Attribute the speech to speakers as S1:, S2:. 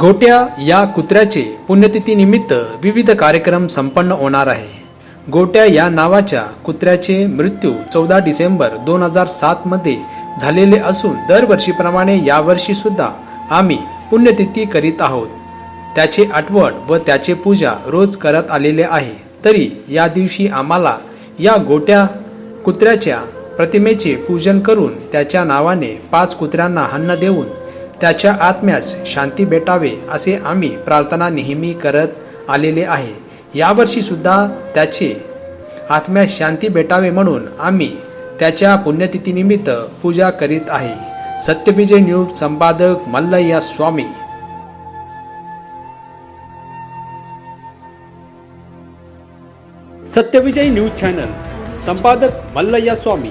S1: गोट्या या कुत्र्याचे पुण्यतिथी निमित्त विविध कार्यक्रम संपन्न होणार आहे. गोट्या या नावाच्या कुत्र्याचे मृत्यू चौदा डिसेंबर दोन हजार सातमध्ये झालेले असून दरवर्षीप्रमाणे यावर्षी सुद्धा आम्ही पुण्यतिथी करीत आहोत. त्याचे आठवण व त्याचे पूजा रोज करत आलेले आहे. तरी या दिवशी आम्हाला या गोट्या कुत्र्याच्या प्रतिमेचे पूजन करून त्याच्या नावाने पाच कुत्र्यांना अन्न देऊन त्याच्या आत्म्यास शांती भेटावे असे आम्ही प्रार्थना नेहमी करत आलेले आहे. यावर्षी सुद्धा त्याचे आत्म्यास शांती भेटावे म्हणून आम्ही त्याच्या पुण्यतिथीनिमित्त पूजा करीत आहे. सत्यविजय न्यूज संपादक मल्लय्या स्वामी.
S2: सत्यविजय न्यूज चॅनल संपादक मल्लय्या स्वामी.